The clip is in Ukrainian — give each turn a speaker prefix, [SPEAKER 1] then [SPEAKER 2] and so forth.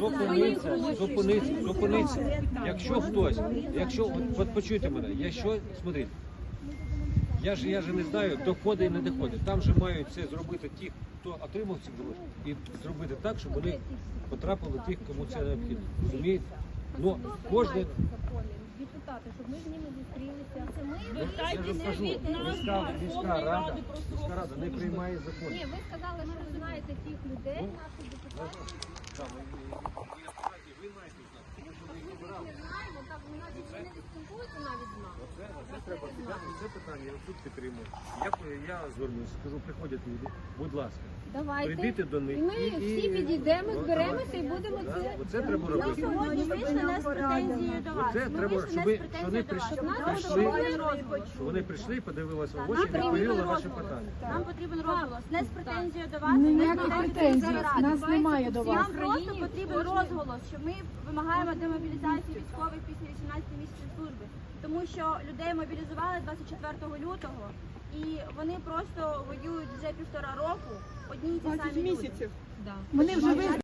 [SPEAKER 1] Зупиниться, зупиниться, зупиниться. Якщо хтось, якщо от, от почуйте мене, якщо смотрите, я ж я ж не знаю, доходи і не доходи. Там же мають це зробити ті, хто отримав ці гроші, і зробити так, щоб вони потрапили тих, кому це необхідно. Розумієте? Ну кожен
[SPEAKER 2] депутати, щоб ми з ними зустрілися. Це ми
[SPEAKER 1] я ж вам кажу, міська, рада, міська рада не приймає закони.
[SPEAKER 2] ні, ви сказали, що ви знаєте тих людей, наших депутатів.
[SPEAKER 1] Ви маєте знати, тому що ви їх обирали.
[SPEAKER 2] Ми знаємо, так вона не спілкується навіть з нами.
[SPEAKER 1] Треба підняти, це питання, я тут підтримую. Я, я звернусь, скажу, приходять люди, будь ласка,
[SPEAKER 2] Давайте.
[SPEAKER 1] прийдіть до них.
[SPEAKER 2] І ми всі підійдемо,
[SPEAKER 1] Ну,
[SPEAKER 2] зберемося і будемо
[SPEAKER 1] Да,
[SPEAKER 2] це.
[SPEAKER 1] Оце треба
[SPEAKER 3] Ми
[SPEAKER 1] робити.
[SPEAKER 3] сьогодні вийшли не з претензією до вас.
[SPEAKER 1] Оце
[SPEAKER 3] Ми
[SPEAKER 1] треба,
[SPEAKER 3] вийшли
[SPEAKER 1] щоб
[SPEAKER 3] не
[SPEAKER 1] ви,
[SPEAKER 3] з
[SPEAKER 1] що вони
[SPEAKER 3] претензією до вас.
[SPEAKER 1] прийшли,
[SPEAKER 3] Нам
[SPEAKER 1] прийшли,
[SPEAKER 3] розголос.
[SPEAKER 1] що вони прийшли, подивилися в
[SPEAKER 3] Нам
[SPEAKER 1] очі,
[SPEAKER 3] потрібен
[SPEAKER 1] відповіли на
[SPEAKER 3] розголос.
[SPEAKER 1] ваші питання.
[SPEAKER 3] Нам потрібен розголос. Не з претензією до вас. Не з
[SPEAKER 4] претензій.
[SPEAKER 3] до ради.
[SPEAKER 4] Нас немає до вас.
[SPEAKER 3] Нам просто потрібен розголос, що ми вимагаємо демобілізації військових після 18 місяців служби. Тому що людей мобілізували 24 лютого, і вони просто воюють вже півтора року. Одні й ті самі люди.
[SPEAKER 4] Вони вже